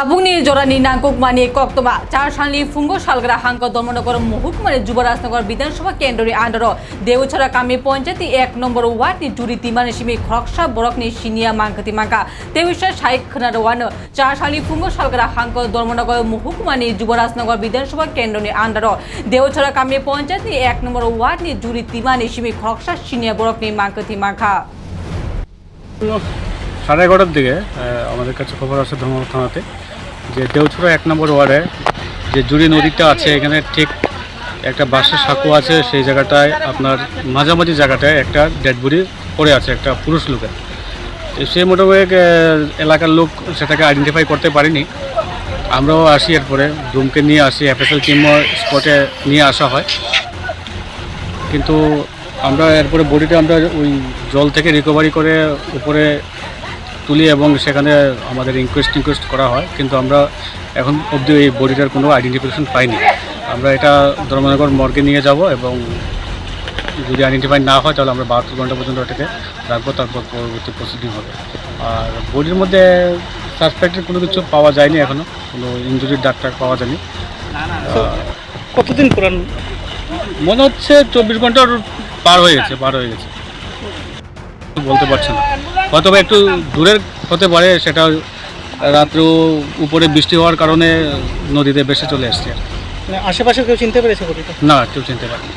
কাবুংনি জোরানি নাংকুক মানি কক্তমা চার সানলি ফুঙ্গ সালগ্রা হাঙ্ক দমনগর, মহকুমার, যুবরাজনগর বিধানসভা কেন্দ্রনি আন্ডার। দেউছড়া কামি পঞ্চায়েত এক নম্বর ওয়ার্ডনি জুরি তিমানি সিমি, খরকসা, বরকনি, সিনিয়া মাংকতি মাঙ্কা তেউসা সাইক খনার ওয়ান চার সালি ফুঙ্গ সালগ্রা হাঙ্ক দমনগর, মহকুমানি, যুবরাজনগর বিধানসভা কেন্দ্রনি আন্ডার। দেউছড়া কামি পঞ্চায়েত এক নম্বর ওয়ার্ডনি জুরি তিমানি সিমি, খরকসা, সিনিয়া, বরকনি মাংকতি মাঙ্কা সাড়ে এগারোটার দিকে আমাদের কাছে খবর আছে ধর্মপুর থানাতে যে দেউছড়া এক নম্বর ওয়ার্ডে যে জুড়ি নদীটা আছে, এখানে ঠিক একটা বাঁশের সাঁকো আছে, সেই জায়গাটায় আপনার মাঝামাঝি জায়গাটায় একটা ডেড পড়ে আছে, একটা পুরুষ লোকের। সে মোটামুটি এলাকার লোক সেটাকে আইডেন্টিফাই করতে পারিনি। আমরাও আসি এরপরে, রুমকে নিয়ে আসি এফএসএল টিমও স্পটে নিয়ে আসা হয়। কিন্তু আমরা এরপরে বডিটা আমরা ওই জল থেকে রিকভারি করে উপরে তুলি এবং সেখানে আমাদের ইনকোয়েস্ট টিনকোয়েস্ট করা হয় কিন্তু আমরা এখন অবধি এই বডিটার কোনো আইডেন্টিফিকেশন পাইনি। আমরা এটা ধর্মনগর মর্গে নিয়ে যাব এবং যদি আইডেন্টিফাই না হয় তাহলে আমরা বাহাত্তর ঘণ্টা পর্যন্ত এটাকে রাখব তারপর পরবর্তী প্রসিডিং হবে। আর বডির মধ্যে সাসপেক্টেড কোনো কিছু পাওয়া যায়নি এখনও কোনো ইঞ্জুরির ডাক্তার পাওয়া যায়নি। কতদিন পুরান? মনে হচ্ছে চব্বিশ ঘণ্টার পার হয়ে গেছে পার হয়ে গেছে। বলতে পারছে না। হয়তো একটু দূরের হতে পারে সেটা রাত্রেও উপরে বৃষ্টি হওয়ার কারণে নদীতে বেশি চলে আসছে। মানে আশেপাশে কেউ চিনতে পেরেছে না কেউ চিনতে পারেনি।